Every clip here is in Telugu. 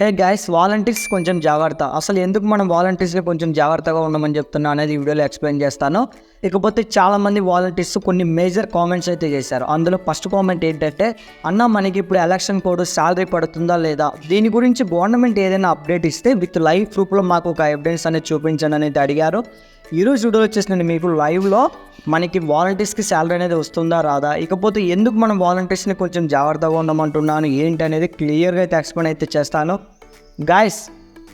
హే గైస్ వాలంటీర్స్ కొంచెం జాగ్రత్త. అసలు ఎందుకు మనం వాలంటీర్స్ని కొంచెం జాగ్రత్తగా ఉండమని చెప్తున్నా అనేది ఈ వీడియోలో ఎక్స్ప్లెయిన్ చేస్తాను. ఇకపోతే చాలామంది వాలంటీర్స్ కొన్ని మేజర్ కామెంట్స్ అయితే చేశారు. అందులో ఫస్ట్ కామెంట్ ఏంటంటే అన్న మనకి ఇప్పుడు ఎలక్షన్ కోడ్ శాలరీ పడుతుందా లేదా? దీని గురించి గవర్నమెంట్ ఏదైనా అప్డేట్ ఇస్తే విత్ లైవ్ ప్రూఫ్లో మాకు ఒక ఎవిడెన్స్ అనేది చూపించండి అనేది అడిగారు. ఈరోజు వీడియో వచ్చేసి నేను మీకు లైవ్లో మనకి వాలంటీర్స్కి శాలరీ అనేది వస్తుందా రాదా? ఇకపోతే ఎందుకు మనం వాలంటీర్స్ని కొంచెం జాగ్రత్తగా ఉండమంటున్నాను? ఏంటి అనేది క్లియర్గా అయితే ఎక్స్ప్లెయిన్ అయితే చేస్తాను. గాయస్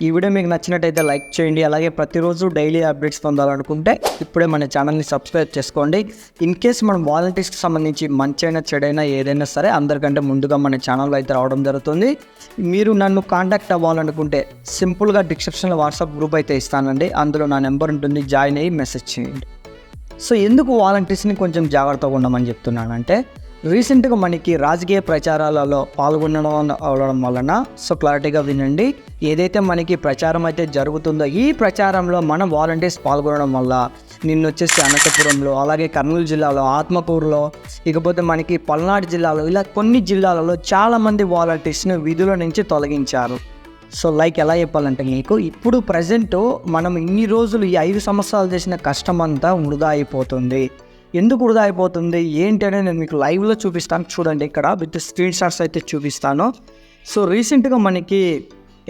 ఈ వీడియో మీకు నచ్చినట్టయితే లైక్ చేయండి. అలాగే ప్రతిరోజు డైలీ అప్డేట్స్ పొందాలనుకుంటే ఇప్పుడే మన ఛానల్ని సబ్స్క్రైబ్ చేసుకోండి. ఇన్ కేస్ మనం వాలంటీర్స్కి సంబంధించి మంచైనా చెడైనా ఏదైనా సరే అందరికంటే ముందుగా మన ఛానల్లో అయితే రావడం జరుగుతుంది. మీరు నన్ను కాంటాక్ట్ అవ్వాలనుకుంటే సింపుల్గా డిస్క్రిప్షన్లో వాట్సాప్ గ్రూప్ అయితే ఇస్తానండి. అందులో నా నెంబర్ ఉంటుంది. జాయిన్ అయ్యి మెసేజ్ చేయండి. సో ఎందుకు వాలంటీర్స్ని కొంచెం జాగ్రత్తగా ఉండమని చెప్తున్నానంటే రీసెంట్గా మనకి రాజకీయ ప్రచారాలలో పాల్గొనడం అవడం వలన సో క్లారిటీగా వినండి. ఏదైతే మనకి ప్రచారం అయితే జరుగుతుందో ఈ ప్రచారంలో మన వాలంటీర్స్ పాల్గొనడం వల్ల నిన్న వచ్చేసి అనంతపురంలో అలాగే కర్నూలు జిల్లాలో ఆత్మకూరులో ఇకపోతే మనకి పల్నాడు జిల్లాలో ఇలా కొన్ని జిల్లాలలో చాలామంది వాలంటీర్స్ని విధుల నుంచి తొలగించారు. సో లైక్ ఎలా చెప్పాలంటే మీకు ఇప్పుడు ప్రజెంట్ మనం ఇన్ని రోజులు ఈ ఐదు సంవత్సరాలు చేసిన కష్టం అంతా వృధా అయిపోతుంది. ఎందుకు వృధా అయిపోతుంది? ఏంటి అనేది నేను మీకు లైవ్లో చూపిస్తాను. చూడండి ఇక్కడ విత్ స్క్రీన్ షాట్స్ అయితే చూపిస్తాను. సో రీసెంట్గా మనకి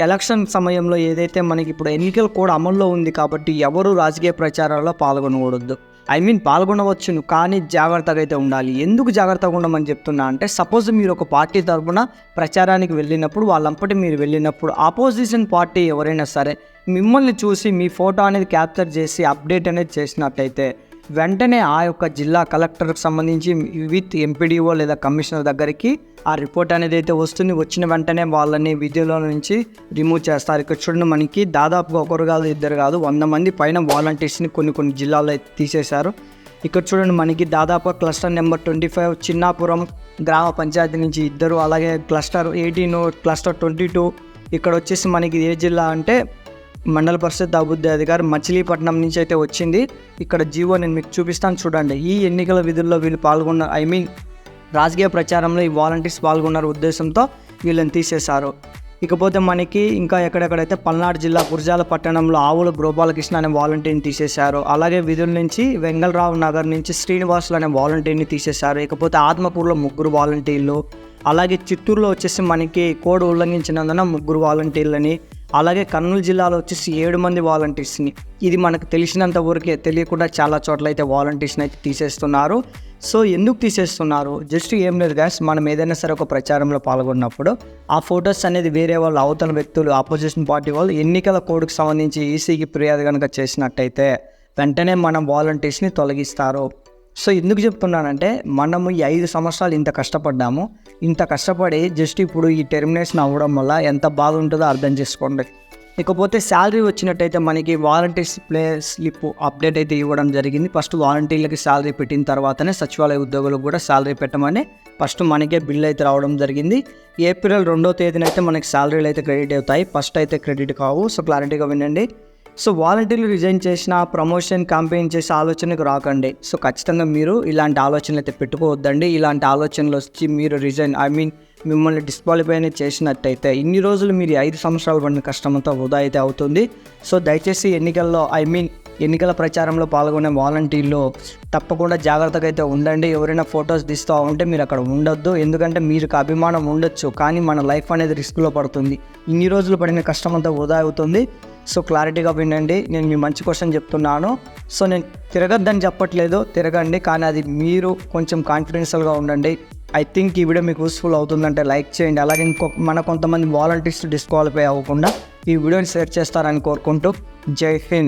ఎలక్షన్ సమయంలో ఏదైతే మనకి ఇప్పుడు ఎన్నికలు కూడా అమల్లో ఉంది కాబట్టి ఎవరు రాజకీయ ప్రచారాల్లో పాల్గొనకూడదు. ఐ మీన్ పాల్గొనవచ్చును కానీ జాగ్రత్తగా అయితే ఉండాలి. ఎందుకు జాగ్రత్తగా ఉండమని చెప్తున్నా అంటే సపోజ్ మీరు ఒక పార్టీ తరఫున ప్రచారానికి వెళ్ళినప్పుడు వాళ్ళంపటి మీరు వెళ్ళినప్పుడు ఆపోజిషన్ పార్టీ ఎవరైనా సరే మిమ్మల్ని చూసి మీ ఫోటో అనేది క్యాప్చర్ చేసి అప్డేట్ అనేది చేసినట్టయితే వెంటనే ఆ యొక్క జిల్లా కలెక్టర్కి సంబంధించి విత్ ఎంపీడీఓ లేదా కమిషనర్ దగ్గరికి ఆ రిపోర్ట్ అనేది అయితే వస్తుంది. వచ్చిన వెంటనే వాళ్ళని విధుల నుంచి రిమూవ్ చేస్తారు. ఇక్కడ చూడండి మనకి దాదాపుగా ఒకరు కాదు ఇద్దరు కాదు వంద మంది పైన వాలంటీర్స్ని కొన్ని కొన్ని జిల్లాల్లో అయితే తీసేశారు. ఇక్కడ చూడండి మనకి దాదాపు cluster number twenty five Chinnapuram గ్రామ పంచాయతీ నుంచి ఇద్దరు అలాగే cluster eighteen cluster twenty two. ఇక్కడ వచ్చేసి మనకి ఏ జిల్లా అంటే మండల పరిషత్ అభివృద్ధి అధికారి మచిలీపట్నం నుంచి అయితే వచ్చింది. ఇక్కడ జీవో నేను మీకు చూపిస్తాను చూడండి. ఈ ఎన్నికల విధుల్లో వీళ్ళు పాల్గొన్న ఐ మీన్ రాజకీయ ప్రచారంలో ఈ వాలంటీర్స్ పాల్గొన్నారు ఉద్దేశంతో వీళ్ళని తీసేశారు. ఇకపోతే మనకి ఇంకా ఎక్కడెక్కడైతే పల్నాడు జిల్లా గురజాల పట్టణంలో ఆవుల గోపాలకృష్ణ అనే వాలంటీర్ని తీసేశారు. అలాగే విధుల నుంచి వెంగళరావు నగర్ నుంచి శ్రీనివాసులు అనే వాలంటీర్ని తీసేశారు. ఇకపోతే ఆత్మకూరులో ముగ్గురు వాలంటీర్లు అలాగే చిత్తూరులో వచ్చేసి మనకి కోడ్ ఉల్లంఘించినందున ముగ్గురు వాలంటీర్లని అలాగే కర్నూలు జిల్లాలో వచ్చేసి ఏడు మంది వాలంటీర్స్ని. ఇది మనకు తెలిసినంత వరకే తెలియకుండా చాలా చోట్ల అయితే వాలంటీర్స్ని అయితే తీసేస్తున్నారు. సో ఎందుకు తీసేస్తున్నారు? జస్ట్ ఏం లేదు గ్యాస్ మనం ఏదైనా సరే ఒక ప్రచారంలో పాల్గొన్నప్పుడు ఆ ఫొటోస్ అనేది వేరే వాళ్ళు అవతల వ్యక్తులు ఆపోజిషన్ పార్టీ వాళ్ళు ఎన్నికల కోడ్కి సంబంధించి ఈసీకి ఫిర్యాదు కనుక చేసినట్టయితే వెంటనే మనం వాలంటీర్స్ని తొలగిస్తారు. సో ఎందుకు చెప్తున్నానంటే మనము ఈ ఐదు సంవత్సరాలు ఇంత కష్టపడ్డాము. ఇంత కష్టపడి జస్ట్ ఇప్పుడు ఈ టెర్మినేషన్ అవ్వడం వల్ల ఎంత బాగుంటుందో అర్థం చేసుకోండి. ఇకపోతే శాలరీ వచ్చినట్టయితే మనకి వాలంటీర్స్ ప్లే స్లిప్ అప్డేట్ అయితే ఇవ్వడం జరిగింది. ఫస్ట్ వాలంటీర్లకి శాలరీ పెట్టిన తర్వాతనే సచివాలయ ఉద్యోగులకు కూడా శాలరీ పెట్టమని ఫస్ట్ మనకే బిల్ అయితే రావడం జరిగింది. ఏప్రిల్ రెండో తేదీన అయితే మనకి శాలరీలు అయితే క్రెడిట్ అవుతాయి. ఫస్ట్ అయితే క్రెడిట్ కావు. సో క్లారిటీగా వినండి. సో వాలంటీర్లు రిజైన్ చేసిన ప్రమోషన్ క్యాంపెయిన్ చేసే ఆలోచనకు రాకండి. సో ఖచ్చితంగా మీరు ఇలాంటి ఆలోచనలు అయితే పెట్టుకోవద్దండి. ఇలాంటి ఆలోచనలు వచ్చి మీరు రిజైన్ ఐ మీన్ మిమ్మల్ని డిస్క్వాలిఫై చేసినట్టయితే ఇన్ని రోజులు మీరు ఐదు సంవత్సరాలు పడిన కష్టమంతా వృధా అయితే అవుతుంది. సో దయచేసి ఎన్నికల్లో ఐ మీన్ ఎన్నికల ప్రచారంలో పాల్గొనే వాలంటీర్లు తప్పకుండా జాగ్రత్తగా అయితే ఉండండి. ఎవరైనా ఫొటోస్ తీస్తూ ఉంటే మీరు అక్కడ ఉండొద్దు. ఎందుకంటే మీకు అభిమానం ఉండొచ్చు. కానీ మన లైఫ్ అనేది రిస్క్లో పడుతుంది. ఇన్ని రోజులు పడిన కష్టం అంతా వృధా అవుతుంది. సో క్లారిటీగా వినండి నేను మీ మంచి క్వశ్చన్ చెప్తున్నాను. సో నేను తిరగద్దని చెప్పట్లేదు తిరగండి కానీ అది మీరు కొంచెం కాన్ఫిడెన్షియల్గా ఉండండి. ఐ థింక్ ఈ వీడియో మీకు యూస్ఫుల్ అవుతుందంటే లైక్ చేయండి. అలాగే ఇంకో మన కొంతమంది వాలంటీర్స్ డిస్క్వాలిఫై అవ్వకుండా ఈ వీడియోని షేర్ చేస్తారని కోరుకుంటూ జై హింద్.